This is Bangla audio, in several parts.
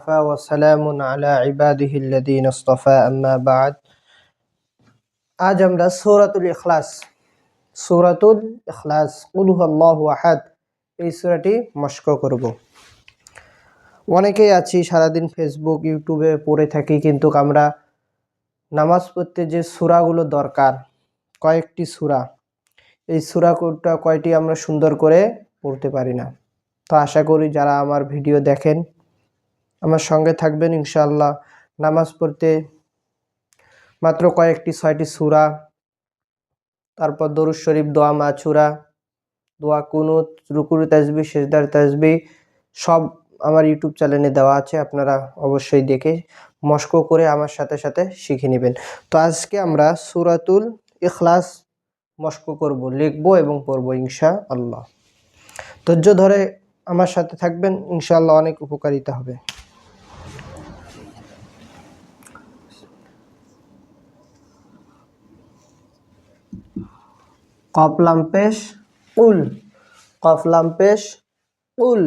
وسلام على عباده الذين اصطفى أما بعد আজ আমরা সূরাতুল ইখলাস সূরাতুল ইখলাস কুল হুয়াল্লাহু আহাদ এই সূরাটি মস্ক করব অনেকেই আছি সারাদিন ফেসবুক ইউটিউবে পড়ে থাকি কিন্তু আমরা নামাজ পড়তে যে সূরাগুলো দরকার কয়েকটি সূরা এই সূরাটা কয়টি আমরা সুন্দর করে পড়তে পারি না তো আশা করি যারা আমার ভিডিও দেখেন আমার সঙ্গে থাকবেন ইনশাআল্লাহ। নামাজ পড়তে মাত্র কয়েকটি, ছয়টি সুরা, তারপর দরুদ শরীফ, দোয়া মাছুরা, দোয়া কুনুত, রুকুর তাজবি, সেজদার তাজবি, সব আমার ইউটিউব চ্যানেলে দেওয়া আছে, আপনারা অবশ্যই দেখে মস্কো করে আমার সাথে সাথে শিখে নেবেন। তো আজকে আমরা সুরাতুল ইখলাস মস্কো করব, লিখব এবং পড়ব ইনশা আল্লাহ ধৈর্য ধরে আমার সাথে থাকবেন, ইনশাআল্লাহ অনেক উপকারিতা হবে। কফলাম পেশ উল। কফলাম পেশ উল।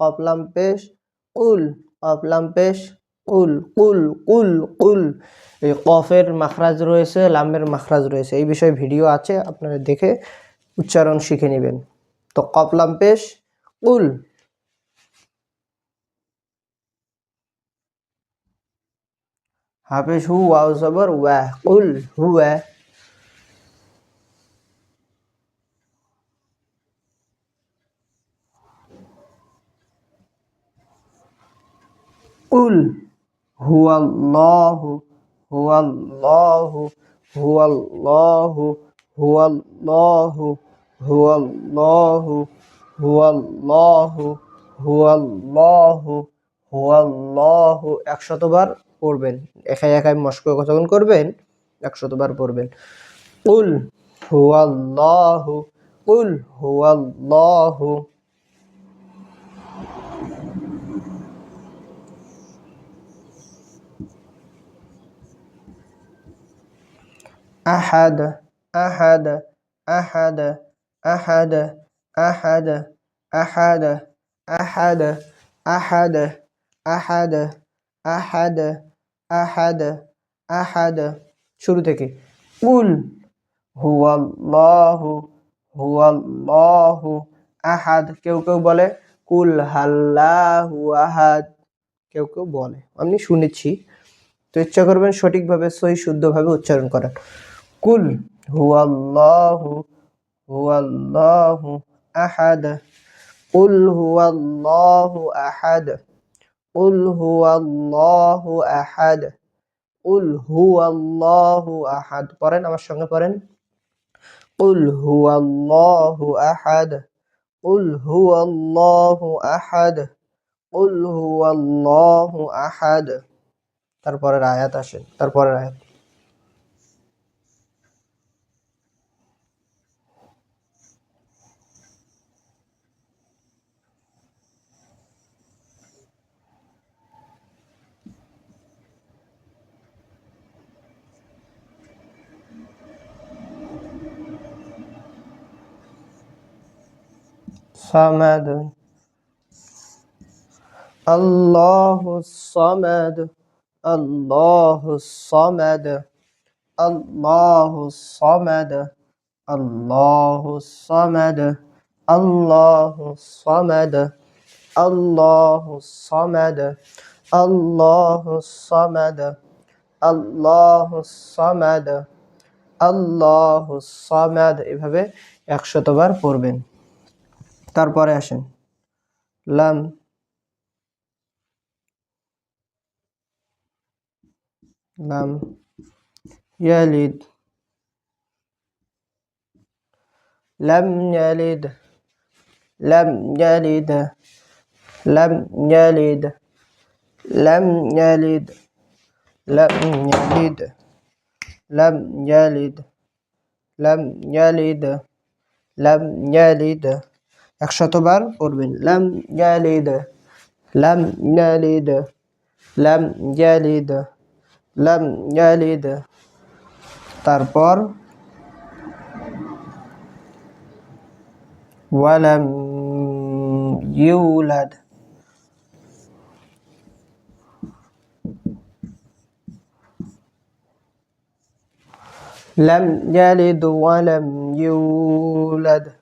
কফলাম পেশ উল। কফলাম পেশ উল কুল কুল কুল এই কফের মাখরাজ রয়েছে লামের মাখরাজ রয়েছে। এই বিষয়ে ভিডিও আছে, আপনারা দেখে উচ্চারণ শিখে নেবেন। তো কফলাম পেশ উল। হাফেজ হু, ওয়াও জবর ওয়া উল হুয়া উল হুয়াল্লাহু হুয়াল্লাহু হুয়াল্লাহু হুয়াল্লাহু হুয়াল্লাহু হুয়াল্লাহু হুয়াল্লাহু হুয়াল্লাহু। একশতবার পড়বেন। একাই একাই মস্ক কতক্ষণ করবেন, একশতবার পড়বেন। উল হুয়াল্লাহু উল হুয়াল্লাহু। أحد أحد أحد أحد أحد أحد أحد أحد أحد أحد أحد أحد শুরু থেকে কুল হুয়াল্লাহু হুয়াল্লাহু আহাদ কেউ কেউ বলে কুল হাল্লাহু আহাদ কেউ কেউ বলে আমি শুনেছি তো ইচ্ছা করবেন সঠিকভাবে সহি শুদ্ধভাবে উচ্চারণ করার قل هو الله هو الله أحد. قل هو الله أحد. قل هو الله أحد. قل هو الله أحد. قرن أما সঙ্গে قرن قل هو الله أحد. قل هو الله أحد. قل هو الله أحد. তারপরের আয়াত আসেন। তারপরের আয়াত। صمد الله الصمد الله الصمد الله الصمد الله الصمد الله الصمد الله الصمد الله الصمد الله الصمد الله الصمد এভাবে একশতবার পড়বেন তারপরে আসেন লাম লাম ইয়ালিদ লাম ইয়ালিদ লাম ইয়ালিদ লাম ইয়ালিদ লাম ইয়ালিদ লাম ইয়ালিদ লাম ইয়ালিদ লাম ইয়ালিদ লাম ইয়ালিদ 100 بار لم يلد لم يلد لم يلد لم يلد تربر ولم يولد لم يلد ولم يولد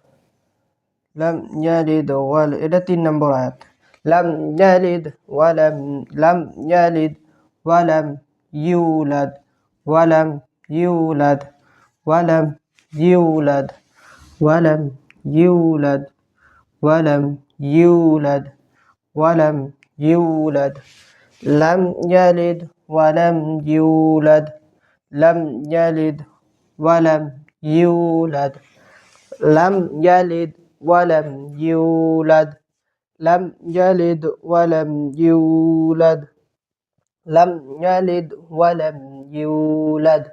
لم يلد ولد এটা তিন নম্বর আয়াত لم يلد ولم لم يلد ولم يولد ولم يولد ولم يولد ولم يولد ولم يولد ولم يولد لم يلد ولم يولد لم يلد ولم يولد لم يلد ولم يولد لم يلد ولم يولد لم يلد ولم يولد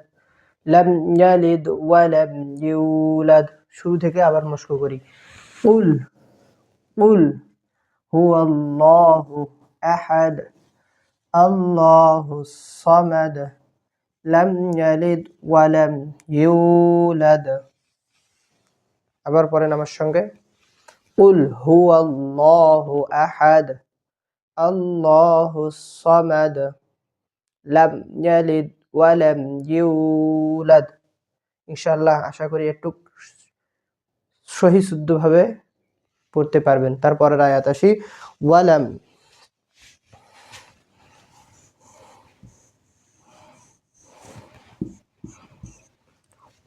لم يلد ولم يولد শুরু থেকে আবার মস্ক করি قل قل هو الله أحد الله الصمد لم يلد ولم يولد আবার পড়েন আমার সঙ্গে قل هو الله أحد الله الصمد لم يلد ولم يولد ইনশাআল্লাহ আশা করি একটু সহি শুদ্ধভাবে পড়তে পারবেন তারপরের আয়াত আসি ওয়ালাম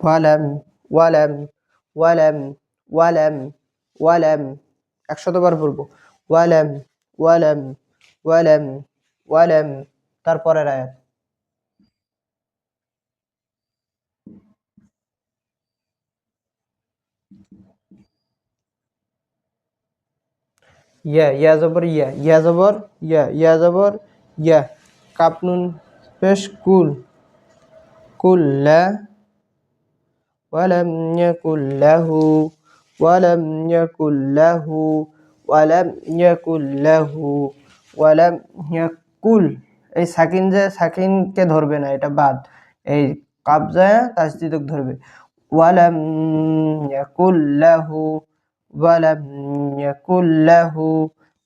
ওয়ালাম ওয়ালাম ওয়ালাম ওয়ালাম ওয়ালাম, একশতবার পড়ব ওয়ালাম ওয়ালাম ওয়ালাম ওয়ালাম তারপরের আয়াত। ইয়া ইয়া জবর, ইয়া ইয়া জবর, ইয়া ইয়া জবর, ইয়া কাপনুন পেশ, কুল, কুল্লা, ওয়ালাম ইয়াকুল্লাহু ولم يكن له ولم يكن له ولم يكن এই সাকিন যে সাকিনকে ধরবে না এটা বাদ এই কাবজায় তাসদিদক ধরবে ولم يكن له ولم يكن له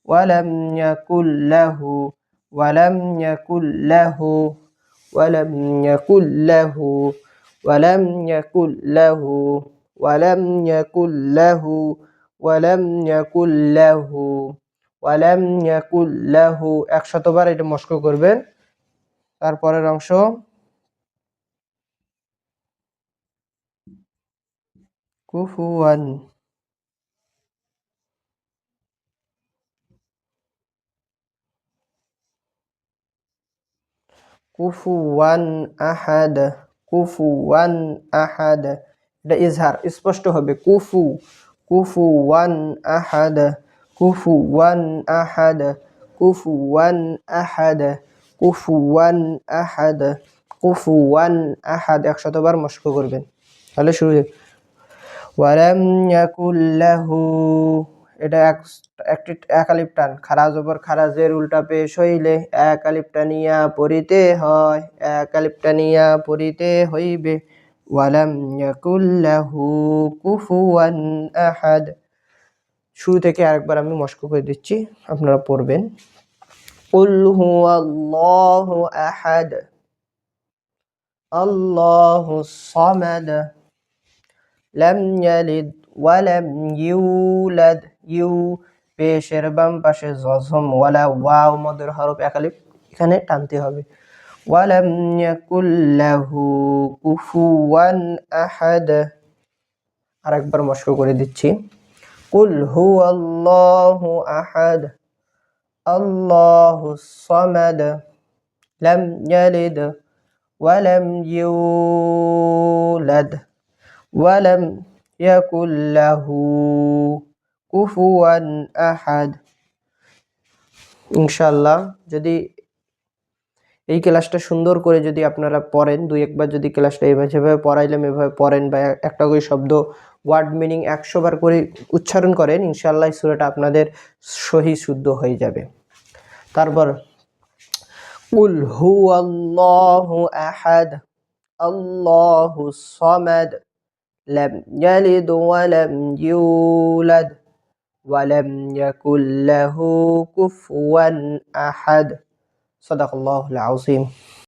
ولم يكن له ولم يكن له ولم يكن له ولم يكن له ولم يكن له ولم يكن له ولم يكن له একশতবার এটা মস্ক করবেন তারপরের অংশ কুফুয়ান কুফুয়ান আহাদ কুফুয়ান আহাদ এটা ইজহার, স্পষ্ট হবে। কুফু কুফু ওয়ান আহাদ, কুফু ওয়ান আহাদ, কুফু ওয়ান আহাদ, কুফু ওয়ান আহাদ, কুফু ওয়ান আহাদ একশতবার মস্ক করবেন। তাহলে শুরু ওয়ালাম ইয়াকুল্লাহু এটা এক একটি এক আলিফ টান। খারা জবর খারাজের উল্টা পেশ হইলে এক আলিফ টানিয়া পড়িতে হয়, এক আলিফ টানিয়া পড়িতে হইবে। ওয়ালাম ইয়াকুল্লাহু কুফুয়ান আহাদ শুরু থেকে আরেকবার আমি মস্ক করে দিচ্ছি আপনারা পড়বেন قل هو الله أحد الله الصمد لم يلد ولم يولد ইউ পেশের বাম পাশে জজম ওয়ালা ওয়াও মদের হরফ একালিপ এখানে টানতে হবে ولم يكن له كفوا أحد আরেকবার মস্ক করে দিচ্ছি قل هو الله أحد الله الصمد لم يلد ولم يولد ولم يكن له কুফুয়ান আহাদ ইনশাল্লাহ যদি এই ক্লাসটা সুন্দর করে যদি আপনারা পড়েন দুই একবার যদি ক্লাসটা এভাবে যেভাবে পড়াইলাম এভাবে পড়েন বা একটা করে শব্দ ওয়ার্ড মিনিং একশো বার করে উচ্চারণ করেন ইনশাল্লাহ সুরাটা আপনাদের সহি শুদ্ধ হয়ে যাবে তারপর উল হু আল্লাহ আহাদ আল্লাহ সমাদ لم يلد ولم يولد ولم يكن له كفوا أحد صدق الله العظيم.